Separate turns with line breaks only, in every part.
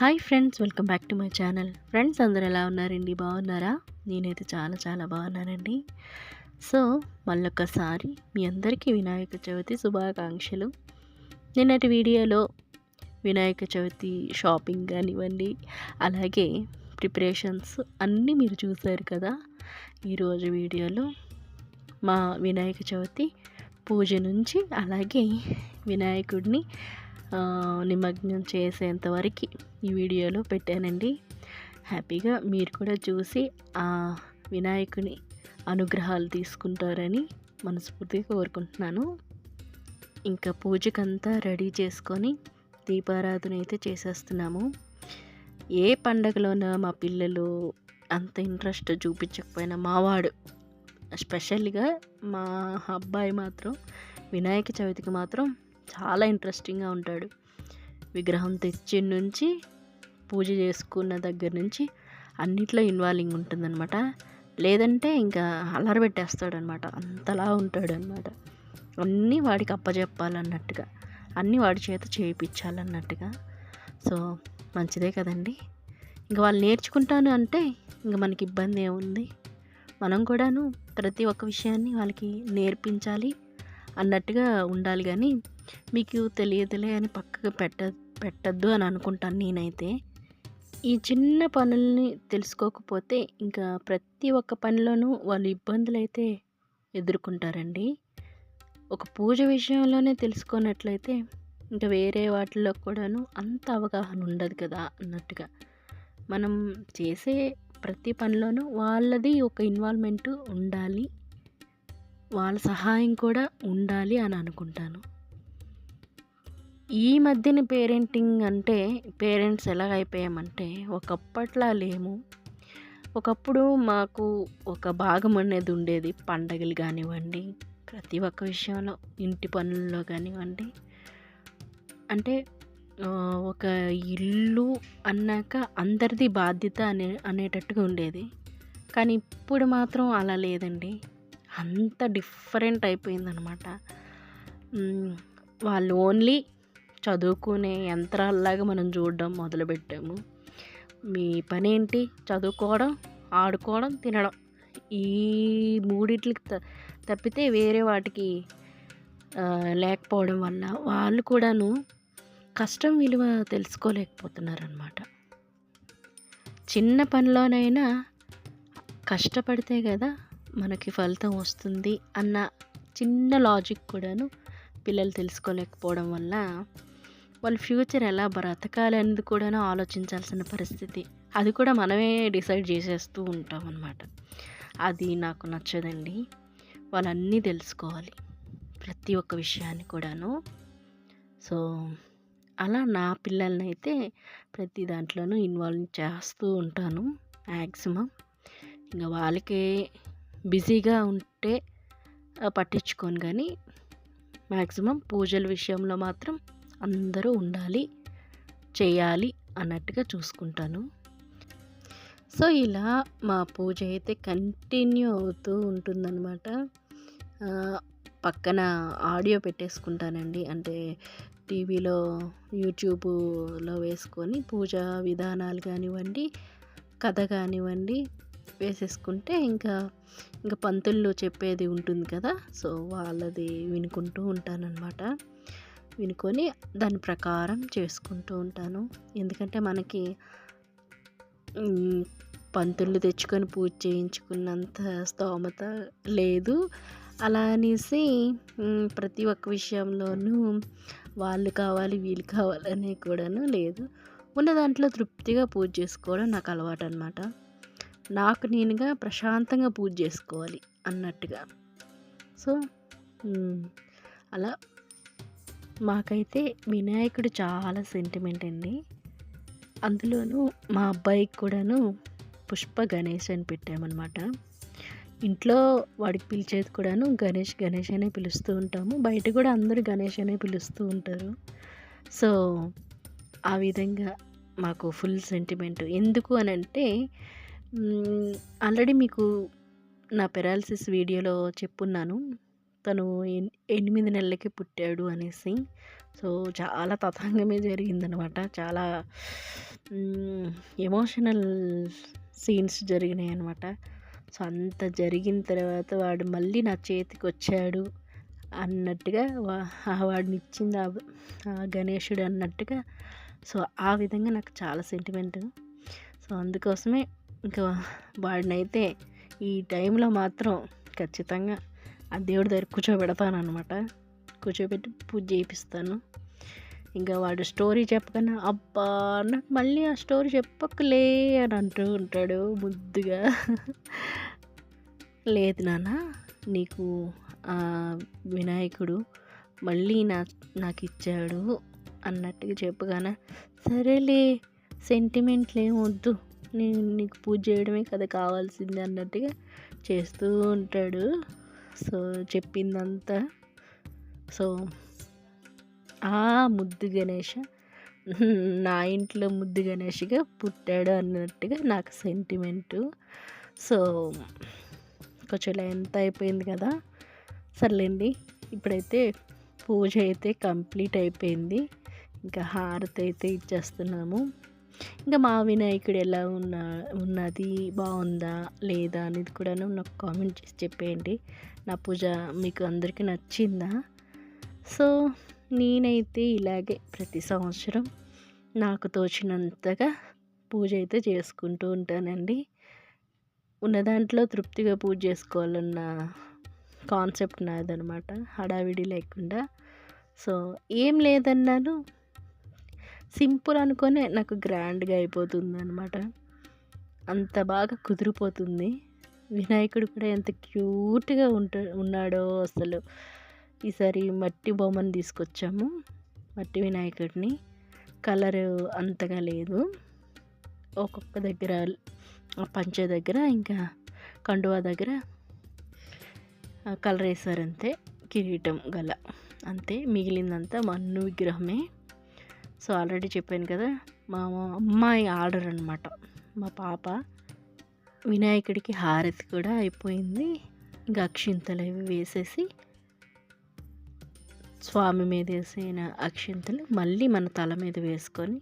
Hi friends welcome back to my channel. Friends అందరు ఎలా ఉన్నారండి? బాగున్నారా? నేనైతే చాలా చాలా బాగున్నానండి. సో మళ్ళొక్కసారి మీ అందరికీ వినాయక చవితి శుభాకాంక్షలు. నిన్నటి వీడియోలో వినాయక చవితి షాపింగ్ కానివ్వండి అలాగే ప్రిపరేషన్స్ అన్నీ మీరు చూశారు కదా? ఈరోజు వీడియోలో మా వినాయక చవితి పూజ నుంచి అలాగే వినాయకుడిని నిమగ్నం చేసేంత వరకు ఈ వీడియోలో పెట్టానండి. హ్యాపీగా మీరు కూడా చూసి ఆ వినాయకుని అనుగ్రహాలు తీసుకుంటారని మనస్ఫూర్తిగా కోరుకుంటున్నాను. ఇంకా పూజకంతా రెడీ చేసుకొని దీపారాధన అయితే చేసేస్తున్నాము. ఏ పండగలోనో మా పిల్లలు అంత ఇంట్రెస్ట్ చూపించకపోయినా మావాడు స్పెషల్గా మా అబ్బాయి మాత్రం వినాయక చవితికి మాత్రం చాలా ఇంట్రెస్టింగ్గా ఉంటాడు. విగ్రహం తెచ్చి నుంచి పూజ చేసుకున్న దగ్గర నుంచి అన్నిట్లో ఇన్వాల్వింగ్ ఉంటుందన్నమాట. లేదంటే ఇంకా అల్లరి పెట్టేస్తాడనమాట అంతలా ఉంటాడనమాట అన్నీ వాడికి అప్పచెప్పాలన్నట్టుగా అన్నీ వాడి చేత చేయించాలన్నట్టుగా సో మంచిదే కదండి. ఇంకా వాళ్ళు నేర్చుకుంటాను అంటే ఇంకా మనకి ఇబ్బంది ఏముంది? మనం కూడాను ప్రతి ఒక్క విషయాన్ని వాళ్ళకి నేర్పించాలి అన్నట్టుగా ఉండాలి కానీ మీకు తెలియదులే అని పక్కకు పెట్ట పెట్టద్దు అని అనుకుంటాను నేనైతే. ఈ చిన్న పనుల్ని తెలుసుకోకపోతే ఇంకా ప్రతి ఒక్క పనిలోనూ వాళ్ళు ఇబ్బందులు అయితే ఎదుర్కొంటారండి. ఒక పూజ విషయంలోనే తెలుసుకున్నట్లయితే ఇంకా వేరే వాటిలో కూడాను అంత అవగాహన ఉండదు కదా అన్నట్టుగా. మనం చేసే ప్రతి పనిలోనూ వాళ్ళది ఒక ఇన్వాల్వ్మెంట్ ఉండాలి. వాళ్ళ సహాయం కూడా ఉండాలి అని అనుకుంటాను. ఈ మధ్యన పేరెంటింగ్ అంటే పేరెంట్స్ ఎలా అయిపోయామంటే ఒకప్పట్లా లేము. ఒకప్పుడు మాకు ఒక భాగం అనేది ఉండేది పండగలు కానివ్వండి ప్రతి ఒక్క విషయంలో ఇంటి పనుల్లో కానివ్వండి. అంటే ఒక ఇల్లు అన్నాక అందరిది బాధ్యత అనే అనేటట్టుగా ఉండేది. కానీ ఇప్పుడు మాత్రం అలా లేదండి. అంత డిఫరెంట్ అయిపోయిందనమాట. వాళ్ళు ఓన్లీ చదువుకునే యంత్రాల్లాగా మనం చూడడం మొదలుపెట్టాము. మీ పని ఏంటి చదువుకోవడం ఆడుకోవడం తినడం. ఈ మూడిట్లకి త- తప్పితే వేరే వాటికి లేకపోవడం వల్ల వాళ్ళు కూడాను కష్టం విలువ తెలుసుకోలేకపోతున్నారనమాట చిన్న పనిలోనైనా కష్టపడితే కదా మనకి ఫలితం వస్తుంది అన్న చిన్న లాజిక్ కూడాను పిల్లలు తెలుసుకోలేకపోవడం వల్ల వాళ్ళ ఫ్యూచర్ ఎలా బ్రతకాలి అనేది కూడాను ఆలోచించాల్సిన పరిస్థితి. అది కూడా మనమే డిసైడ్ చేసేస్తూ ఉంటాం అన్నమాట అది నాకు నచ్చదండి. వాళ్ళన్నీ తెలుసుకోవాలి. ప్రతి ఒక్క విషయాన్ని కూడాను. సో అలా నా పిల్లల్ని అయితే ప్రతి దాంట్లోనూ ఇన్వాల్వ్ చేస్తూ ఉంటాను మ్యాక్సిమం ఇంకా వాళ్ళకి బిజీగా ఉంటే పట్టించుకోను కానీ మ్యాక్సిమం పూజల విషయంలో మాత్రం అందరూ ఉండాలి చేయాలి అన్నట్టుగా చూసుకుంటాను. సో ఇలా మా పూజ అయితే కంటిన్యూ అవుతూ ఉంటుందన్నమాట. పక్కన ఆడియో పెట్టేసుకుంటానండి. అంటే టీవీలో యూట్యూబ్లో వేసుకొని పూజ విధానాలు కానివ్వండి కథ కానివ్వండి వేసేసుకుంటే ఇంకా ఇంకా పంతుల్లో చెప్పేది ఉంటుంది కదా? సో వాళ్ళది వినుకుంటూ ఉంటానన్నమాట. వినుకొని దాని ప్రకారం చేసుకుంటూ ఉంటాను. ఎందుకంటే మనకి పంతులు తెచ్చుకొని పూజ చేయించుకున్నంత స్తోమత లేదు. అలా అనేసి ప్రతి ఒక్క విషయంలోనూ వాళ్ళు కావాలి వీళ్ళు కావాలని కూడాను లేదు. ఉన్న దాంట్లో తృప్తిగా పూజ చేసుకోవడం నాకు అలవాటు అనమాట నాకు నేనుగా ప్రశాంతంగా పూజ చేసుకోవాలి అన్నట్టుగా. సో అలా మాకైతే వినాయకుడు చాలా సెంటిమెంట్ అండి. అందులోనూ మా అబ్బాయికి కూడాను పుష్ప గణేష్ అని పెట్టామన్నమాట. ఇంట్లో వాడికి పిలిచేది కూడాను గణేష్ గణేష్ అనే పిలుస్తూ ఉంటాము. బయట కూడా అందరూ గణేష్ అనే పిలుస్తూ ఉంటారు. సో ఆ విధంగా మాకు ఫుల్ సెంటిమెంట్ ఎందుకు అని అంటే ఆల్రెడీ మీకు నా పెరాలసిస్ వీడియోలో చెప్పున్నాను. తను ఎన్ ఎనిమిది నెలలకి పుట్టాడు అనేసి. సో చాలా తతంగమే జరిగిందనమాట. చాలా ఎమోషనల్ సీన్స్ జరిగినాయి అనమాట సో అంత జరిగిన తర్వాత వాడు మళ్ళీ నా చేతికి వచ్చాడు అన్నట్టుగా వా వాడిని ఇచ్చింది ఆ గణేషుడు అన్నట్టుగా. సో ఆ విధంగా నాకు చాలా సెంటిమెంట్ సో అందుకోసమే ఇంకా వాడినైతే ఈ టైంలో మాత్రం ఖచ్చితంగా ఆ దేవుడి దగ్గర కూర్చోబెడతాను అనమాట కూర్చోబెట్టి పూజ చేయిస్తాను ఇంకా వాడు స్టోరీ చెప్పగానే అబ్బా నాకు మళ్ళీ ఆ స్టోరీ చెప్పకలే అని అంటూ ఉంటాడు ముద్దుగా. లేదు నాన్న నీకు వినాయకుడు మళ్ళీ నా నాకు ఇచ్చాడు అన్నట్టుగా చెప్పగానే సరేలే సెంటిమెంట్లు ఏమొద్దు వద్దు. నేను నీకు పూజ చేయడమే కదా కావాల్సింది అన్నట్టుగా చేస్తూ ఉంటాడు. సో చెప్పిందంతా. సో ఆ ముద్దు గణేష నా ఇంట్లో ముద్దు గణేష్గా పుట్టాడు అన్నట్టుగా నాకు సెంటిమెంటు. సో కొంచెం ఎంత అయిపోయింది కదా. సర్లేండి ఇప్పుడైతే పూజ అయితే కంప్లీట్ అయిపోయింది. ఇంకా హారతి అయితే ఇచ్చేస్తున్నాము. ఇంకా మా వినాయకుడు ఎలా ఉన్నా ఉన్నది బాగుందా లేదా అనేది కూడాను నాకు కామెంట్ చేసి చెప్పేయండి. నా పూజ మీకు అందరికీ నచ్చిందా? సో నేనైతే ఇలాగే ప్రతి సంవత్సరం నాకు తోచినంతగా పూజ అయితే చేసుకుంటూ ఉంటానండి. ఉన్న దాంట్లో తృప్తిగా పూజ చేసుకోవాలన్న కాన్సెప్ట్ నాదనమాట హడావిడి లేకుండా. సో ఏం లేదన్నాను. సింపుల్ అనుకునే నాకు గ్రాండ్గా అయిపోతుంది అనమాట అంత బాగా కుదిరిపోతుంది. వినాయకుడు కూడా ఎంత క్యూట్గా ఉంట ఉన్నాడో అసలు. ఈసారి మట్టి బొమ్మను తీసుకొచ్చాము మట్టి వినాయకుడిని. కలర్ అంతగా లేదు. ఒక్కొక్క దగ్గర పంచ దగ్గర ఇంకా కండువా దగ్గర కలర్ వేసారంతే కిరీటం గల అంతే. మిగిలిందంతా మన్ను విగ్రహమే. సో ఆల్రెడీ చెప్పాను కదా మా అమ్మాయి ఆర్డర్ అనమాట మా పాప వినాయకుడికి హారతి కూడా అయిపోయింది. ఇంకా అక్షింతలు అవి వేసేసి స్వామి మీద వేసిన అక్షింతలు మళ్ళీ మన తల మీద వేసుకొని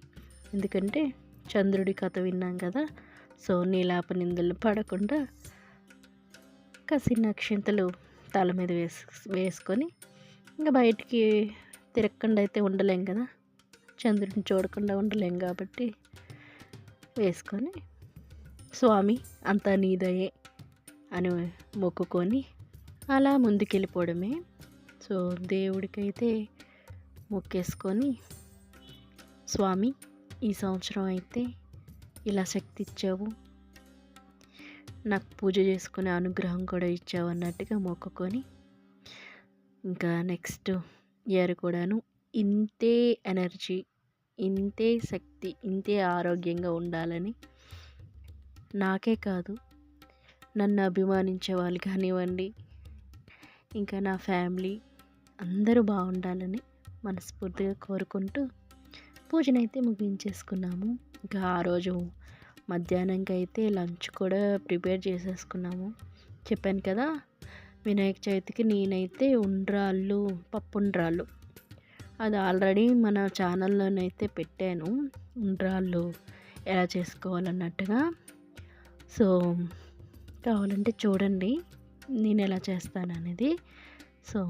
ఎందుకంటే చంద్రుడి కథ విన్నాం కదా సో నీలాప నిందలు పడకుండా కసిన అక్షింతలు తల మీద వేసు వేసుకొని ఇంకా బయటికి తిరగకుండా అయితే ఉండలేం కదా. చంద్రుడిని చూడకుండా ఉండలేం కాబట్టి వేసుకొని స్వామి అంతా నీదయే అని మొక్కుకొని అలా ముందుకెళ్ళిపోవడమే. సో దేవుడికైతే మొక్కేసుకొని స్వామి ఈ సంవత్సరం అయితే ఇలా శక్తి ఇచ్చావు. నాకు పూజ చేసుకునే అనుగ్రహం కూడా ఇచ్చావు అన్నట్టుగా మొక్కుకొని ఇంకా నెక్స్ట్ ఇయర్ కూడాను ఇంతే ఎనర్జీ ఇంతే శక్తి ఇంతే ఆరోగ్యంగా ఉండాలని నాకే కాదు. నన్ను అభిమానించే వాళ్ళు కానివ్వండి ఇంకా నా ఫ్యామిలీ అందరూ బాగుండాలని మనస్ఫూర్తిగా కోరుకుంటూ పూజనైతే ముగించేసుకున్నాము. ఇంకా ఆ రోజు మధ్యాహ్నంకి అయితే లంచ్ కూడా ప్రిపేర్ చేసేసుకున్నాము. చెప్పాను కదా వినాయక చవితికి నేనైతే ఉండ్రాళ్ళు పప్పుండ్రాళ్ళు అది ఆల్రెడీ మన ఛానల్లోనైతే పెట్టాను. ఉండ్రాళ్ళు ఎలా చేసుకోవాలన్నట్టుగా. సో కావాలంటే చూడండి నేను ఎలా చేస్తాను అనేది సో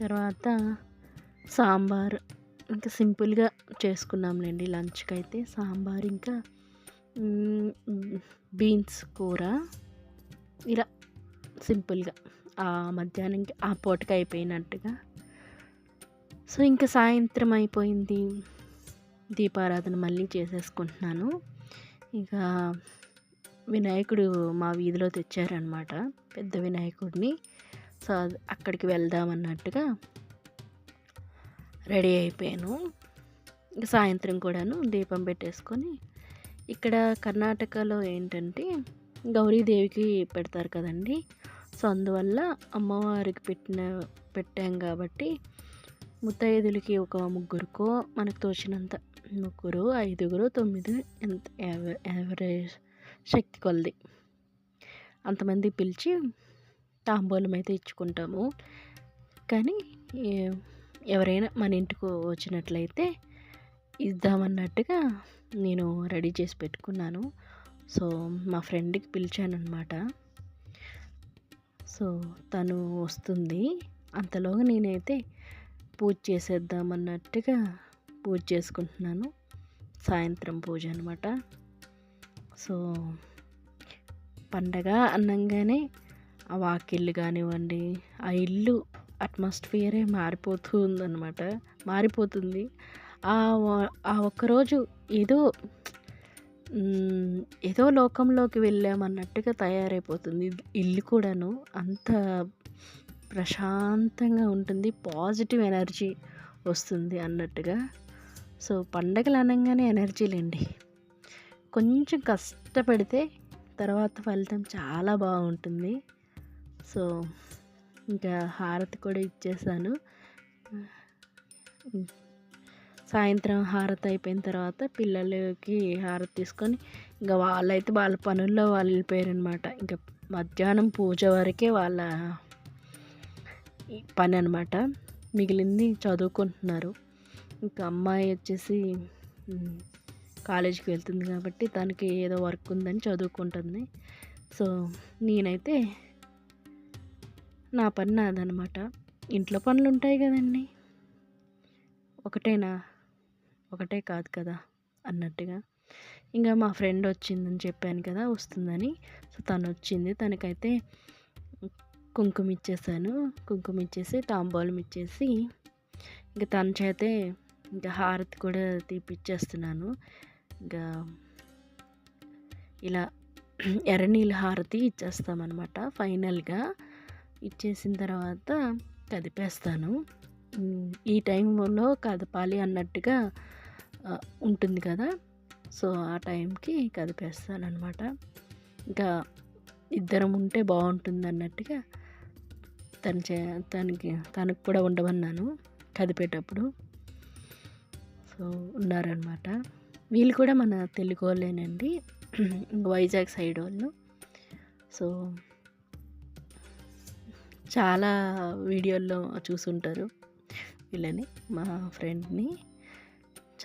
తర్వాత సాంబార్ ఇంకా సింపుల్గా చేసుకున్నాంలేండి లంచ్కి అయితే సాంబార్ ఇంకా బీన్స్ కూర ఇలా సింపుల్గా. ఆ మధ్యాహ్నంకి ఆ పూటకి అయిపోయినట్టుగా సో ఇంకా సాయంత్రం అయిపోయింది. దీపారాధన మళ్ళీ చేసేసుకుంటున్నాను. ఇక వినాయకుడు మా వీధిలో తెచ్చారనమాట పెద్ద వినాయకుడిని. సో అక్కడికి వెళ్దామన్నట్టుగా రెడీ అయిపోయాను. ఇంకా సాయంత్రం కూడాను దీపం పెట్టేసుకొని ఇక్కడ కర్ణాటకలో ఏంటంటే గౌరీదేవికి పెడతారు కదండి. సో అందువల్ల అమ్మవారికి పెట్టిన పెట్టాం కాబట్టి ముత్తైదులకి ఒక ముగ్గురుకో మనకు తోచినంత ముగ్గురు ఐదుగురు తొమ్మిది ఎంత యావరేజ్ శక్తి కొలది. అంతమంది పిలిచి తాంబూలం అయితే ఇచ్చుకుంటాము. కానీ ఎవరైనా మన ఇంటికి వచ్చినట్లయితే ఇద్దామన్నట్టుగా నేను రెడీ చేసి పెట్టుకున్నాను. సో మా ఫ్రెండ్కి పిలిచానమాట సో తను వస్తుంది. అంతలోగా నేనైతే పూజ చేసేద్దామన్నట్టుగా పూజ చేసుకుంటున్నాను. సాయంత్రం పూజ అనమాట సో పండగ అన్నంగానే ఆ వాకిళ్ళు కానివ్వండి ఆ ఇల్లు అట్మాస్ఫియరే మారిపోతూ ఉందన్నమాట మారిపోతుంది. ఆ ఒక్కరోజు ఏదో ఏదో లోకంలోకి వెళ్ళామన్నట్టుగా తయారైపోతుంది. ఇల్లు కూడాను అంత ప్రశాంతంగా ఉంటుంది. పాజిటివ్ ఎనర్జీ వస్తుంది అన్నట్టుగా. సో పండగలు అనగానే ఎనర్జీలేండి కొంచెం కష్టపడితే తర్వాత ఫలితం చాలా బాగుంటుంది. సో ఇంకా హారతి కూడా ఇచ్చేసాను. సాయంత్రం హారతి అయిపోయిన తర్వాత పిల్లలకి హారతి తీసుకొని ఇంకా వాళ్ళైతే వాళ్ళ పనుల్లో వాళ్ళు వెళ్ళిపోయారనమాట ఇంకా మధ్యాహ్నం పూజ వరకే వాళ్ళ పని అనమాట మిగిలింది చదువుకుంటున్నారు. ఇంకా అమ్మాయి వచ్చేసి కాలేజీకి వెళ్తుంది కాబట్టి తనకి ఏదో వర్క్ ఉందని చదువుకుంటుంది. సో నేనైతే నా పని నాదనమాట. ఇంట్లో పనులు ఉంటాయి కదండి. ఒకటేనా? ఒకటే కాదు కదా అన్నట్టుగా. ఇంకా మా ఫ్రెండ్ వచ్చిందని చెప్పాను కదా వస్తుందని. సో తను వచ్చింది తనకైతే కుంకుమ ఇచ్చేసాను కుంకుమ ఇచ్చేసి తాంబూలం ఇచ్చేసి ఇంకా తన చేతే ఇంకా హారతి కూడా తీపిచ్చేస్తున్నాను. ఇంకా ఇలా ఎర్రనీళ్ళ హారతి ఇచ్చేస్తామన్నమాట ఫైనల్గా. ఇచ్చేసిన తర్వాత కదిపేస్తాను. ఈ టైంలో కదపాలి అన్నట్టుగా ఉంటుంది కదా. సో ఆ టైంకి కదిపేస్తాను అనమాట ఇంకా ఇద్దరం ఉంటే బాగుంటుంది అన్నట్టుగా తను చే తనకి తనకు కూడా ఉండమన్నాను చదిపేటప్పుడు సో ఉన్నారనమాట వీళ్ళు కూడా మన తెలుగు వాళ్ళేనండి. వైజాగ్ సైడ్ వాళ్ళు. సో చాలా వీడియోల్లో చూసుంటారు వీళ్ళని మా ఫ్రెండ్ని.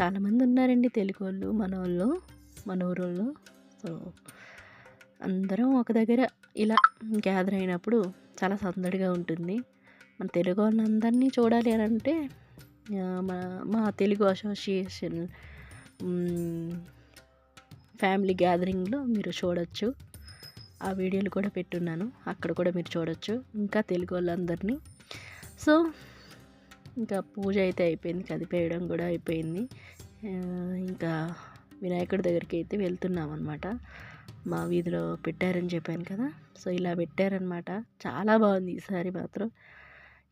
చాలామంది ఉన్నారండి తెలుగు వాళ్ళు మన వాళ్ళు మన ఊరోళ్ళు. సో అందరం ఒక దగ్గర ఇలా గ్యాదర్ అయినప్పుడు చాలా సందడిగా ఉంటుంది. మన తెలుగు వాళ్ళందరినీ చూడాలి అని అంటే మా మా తెలుగు అసోసియేషన్ ఫ్యామిలీ గ్యాదరింగ్లో మీరు చూడొచ్చు. ఆ వీడియోలు కూడా పెట్టున్నాను. అక్కడ కూడా మీరు చూడొచ్చు. ఇంకా తెలుగు వాళ్ళందరినీ. సో ఇంకా పూజ అయితే అయిపోయింది. కదిపేయడం కూడా అయిపోయింది. ఇంకా వినాయకుడి దగ్గరికి అయితే వెళ్తున్నాం అనమాట మా వీధిలో పెట్టారని చెప్పాను కదా. సో ఇలా పెట్టారనమాట చాలా బాగుంది ఈసారి మాత్రం.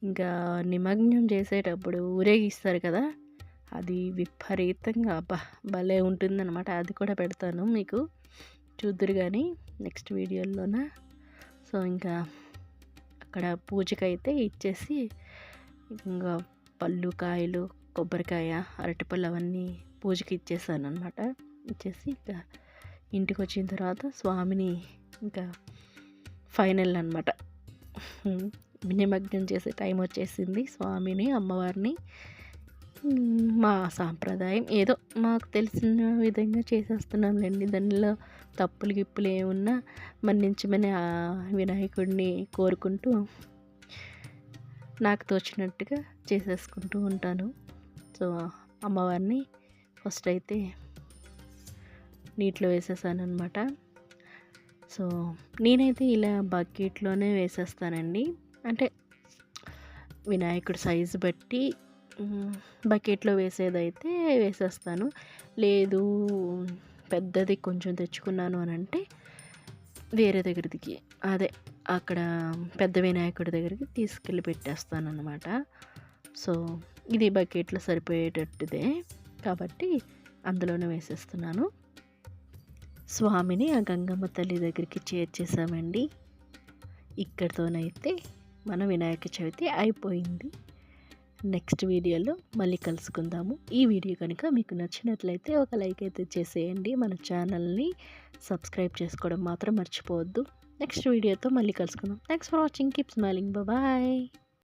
ఇంకా నిమగ్నం చేసేటప్పుడు ఊరేగిస్తారు కదా. అది విపరీతంగా అబ్బా భలే ఉంటుందన్నమాట. అది కూడా పెడతాను మీకు. చూద్దరు కానీ నెక్స్ట్ వీడియోలోన. సో ఇంకా అక్కడ పూజకైతే ఇచ్చేసి ఇంకా పళ్ళు కాయలు కొబ్బరికాయ అరటిపళ్ళు అవన్నీ పూజకి ఇచ్చేసాను అనమాట ఇచ్చేసి ఇంకా ఇంటికి వచ్చిన తర్వాత స్వామిని ఇంకా ఫైనల్ అనమాట నిమగ్నం చేసే టైం వచ్చేసింది. స్వామిని అమ్మవారిని మా సాంప్రదాయం ఏదో మాకు తెలిసిన విధంగా చేసేస్తున్నాంలేండి. దానిలో తప్పులు గిప్పులు ఏమున్నా మన్నించమని ఆ వినాయకుడిని కోరుకుంటూ నాకు తోచినట్టుగా చేసేసుకుంటూ ఉంటాను. సో అమ్మవారిని ఫస్ట్ అయితే నీటిలో వేసేసాను అనమాట సో నేనైతే ఇలా బకెట్లోనే వేసేస్తానండి. అంటే వినాయకుడి సైజు బట్టి బకెట్లో వేసేదైతే వేసేస్తాను. లేదు పెద్దది కొంచెం తెచ్చుకున్నాను అని అంటే వేరే దగ్గరికి అదే అక్కడ పెద్ద వినాయకుడి దగ్గరికి తీసుకెళ్ళి పెట్టేస్తాను అనమాట సో ఇది బకెట్లో సరిపోయేటట్టుదే. కాబట్టి అందులోనే వేసేస్తున్నాను. స్వామిని ఆ గంగమ్మ తల్లి దగ్గరికి చేర్చేసామండి ఇక్కడితోనైతే మన వినాయక చవితి అయిపోయింది. నెక్స్ట్ వీడియోలో మళ్ళీ కలుసుకుందాము. ఈ వీడియో కనుక మీకు నచ్చినట్లయితే ఒక లైక్ అయితే చేసేయండి. మన ఛానల్ని సబ్స్క్రైబ్ చేసుకోవడం మాత్రం మర్చిపోవద్దు. నెక్స్ట్ వీడియోతో మళ్ళీ కలుసుకుందాం. Thanks for watching keep smiling bye